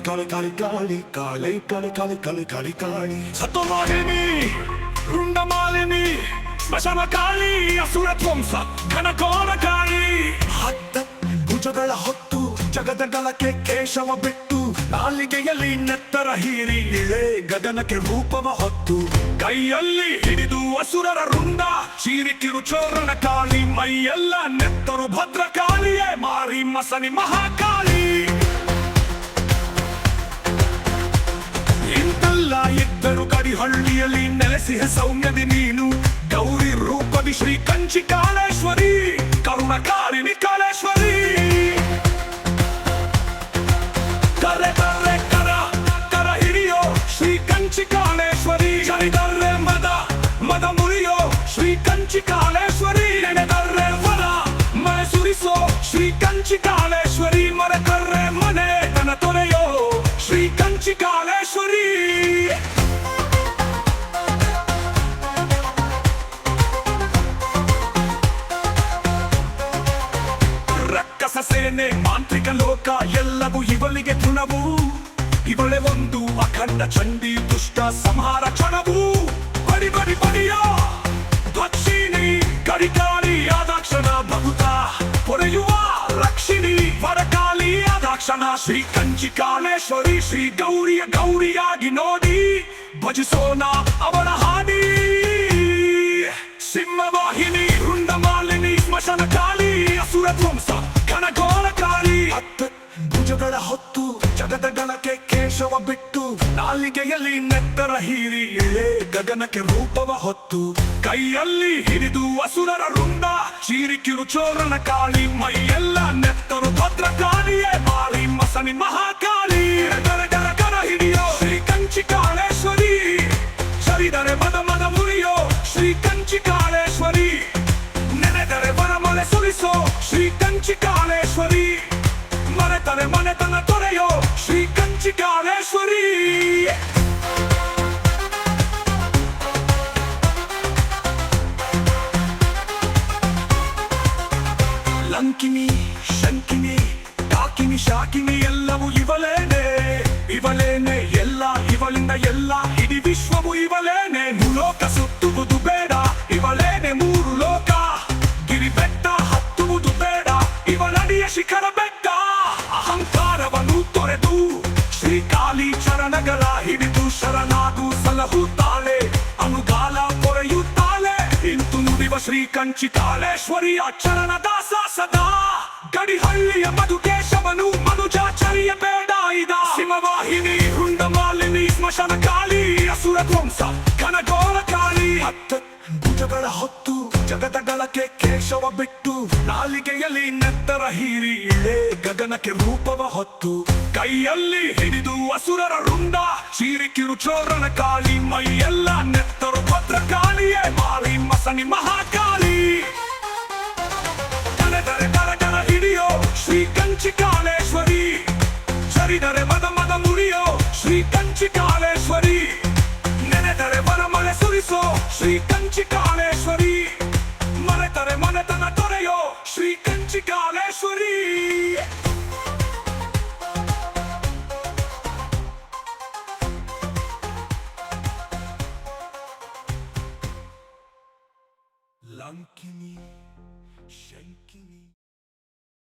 காளி காளி காளி காளி காளை காளி காளி காளி காளி காளி சத்தமாலினி ருண்டமாலினி ஸ்மசான ಧ್ವಂಸ ಕಾಳಿ ಹತ್ತ ಭುಜಗಳ ಹೊತ್ತು ಜಗದ ಗಲಕ್ಕೆ ಕೇಶವ ಬಿಟ್ಟು ನಾಲಿಗೆಯಲ್ಲಿ ನೆತ್ತರ ಹೀರಿ ಇಳೆ ಗಗನಕ್ಕೆ ರೂಪವ ಹೊತ್ತು ಕೈಯಲ್ಲಿ ಹಿಡಿದು ಅಸುರರ ರುಂಡ ಚೀರಿಕಿರು ಚೋರನ ಕಾಳಿ ಮೈಯೆಲ್ಲ ನೆತ್ತರು ಭದ್ರಕಾಳಿಯೇ ಮಾರಿ ಮಸನಿ ಮಹಾಕಾಳಿ ಇದ್ದರು ಗಡಿಹಳ್ಳಿಯಲ್ಲಿ ನೆಲೆಸಿಹ ಸೌಮ್ಯದಿ ನೀನು. ಗೌರಿ ರೂಪದಿ ಶ್ರೀ ಕಂಚಿ ಕಾಲೇಶ್ವರಿ ಕರುಣಕಾರಿಣಿ ಕಾಲೇಶ್ವರಿ. ಕರೆ ಕರೆ ಕರ ಕರ ಹಿಡಿಯೋ ಶ್ರೀ ಕಂಚಿ ಕಾಲೇಶ್ವರಿ ಜರಿದರ್ರೆ ಮದ ಮದ ಮುರಿಯೋ ಶ್ರೀ ಕಂಚಿ ಕಾಳೇಶ್ವರಿ ಲೋಕ ಎಲ್ಲವೂ ಇವಳಿಗೆ ತುಣವು ಇವಳೆ ಒಂದು ಅಖಂಡ ಚಂಡಿ, ದುಷ್ಟ ಸಂಹಾರ ಕ್ಷಣವು. ಬಡಿ ಬಡಿ, ಬಡಿಯ ಧ್ವಕ್ಷಿಣಿ ಕರಿಕಾಳಿ ಆದಾಕ್ಷಣ ಬಹುತ. ಪೊರೆಯುವ ರಕ್ಷಿಣಿ, ವರಕಾಳಿ ಆದಾಕ್ಷಣ. ಶ್ರೀ ಕಂಚಿ ಕಾಲೇಶ್ವರಿ ಶ್ರೀ ಗೌರಿಯ ಗೌರಿಯಾಗಿ ನೋಡಿ. ಭಜಿಸೋಣ ಅವಳ ಹಾನಿ ಸಿಂಹವಾಹಿನಿ, ರುಂಡಮಾಲಿನಿ ಸ್ಮಶಾನ ಕಾಳಿ ಅಸುರ ಧ್ವಂಸ ಹೊತ್ತು ಜಗದ ಗಣಕ್ಕೆ ಕೇಶವ ಬಿಟ್ಟು ನಾಲಿಗೆಯಲ್ಲಿ ನೆತ್ತರ ಹೀರಿ ಎಳೆ ಗಗನಕ್ಕೆ ರೂಪವ ಹೊತ್ತು ಕೈಯಲ್ಲಿ ಹಿಡಿದು ಅಸುರರ ರುಂಡ, ಚೀರಿ ಕಿರುಚೋರನ ಕಾಳಿ ಮೈಯೆಲ್ಲ ನೆತ್ತರು ಭದ್ರ ಕಾಳಿಯೇ తన మన తన తొరయో శ్రీ కంచికారేశ్వరి లంకిని శంకిని టాకిని శాకిని ఎల్లవు ఇవ్వలేనే ఇవ్వలేనే ಎಲ್ಲ ಇವಳಿಂದ ಎಲ್ಲ ಇಡೀ ವಿಶ್ವವು ಇವಳೇನೆ ಶ್ರೀ ಕಂಚಿ ಕಾಳೇಶ್ವರಿಯ ಚರಣ ದಾಸ ಸದಾ. ಗಡಿಹಳ್ಳಿಯ ಮಧುಕೇಶವನು ಮನುಜಾಚರ್ಯ ಬೇಡ ಇದ. ಸಿಂಹವಾಹಿನಿ, ಹುಂಡಮಾಲಿನಿ ಸ್ಮಶಾನ ಕಾಳಿ ಅಸುರ ಧ್ವಂಸ ಘನಘೋರ ಕಾಳಿ ಹತ್ತ ಭುಜಗಳ ಹೊತ್ತು ಜಗದ ಗಳಕೆ ಕೇಶವ ಬಿಟ್ಟು ನಾಲಿಗೆಯಲ್ಲಿ ನೆತ್ತರ ಹೀರಿ ಇಳೆ ಗಗನಕ್ಕೆ ರೂಪವ ಹೊತ್ತು. ಕೈಯಲ್ಲಿ ಹಿಡಿದು ಅಸುರರ ರುಂಡ ಚೀರಿ ಕಿರುಚೋರನ ಕಾಳಿ, ಮೈಯೆಲ್ಲ ನೆತ್ತರು ಕಾಲೇಶ್ವರಿ ಶರಿದರೆ ಮದ ಮದ ಮುರಿಯೋ ಶ್ರೀ ಕಂಚಿ ಕಾಲೇಶ್ವರಿ ನೆನೆದರೆ ಮನ ಮಳೆ ಸುರಿಸೋ ಶ್ರೀ ಕಂಚಿ ಕಾಲೇಶ್ವರಿ ಮರೆತರೆ ಮನೆತನ ತೊರೆಯೋ ಶ್ರೀ ಕಂಚಿ ಕಾಲೇಶ್ವರಿ ಲಂಕಿನಿ, ಶಂಕಿನಿ.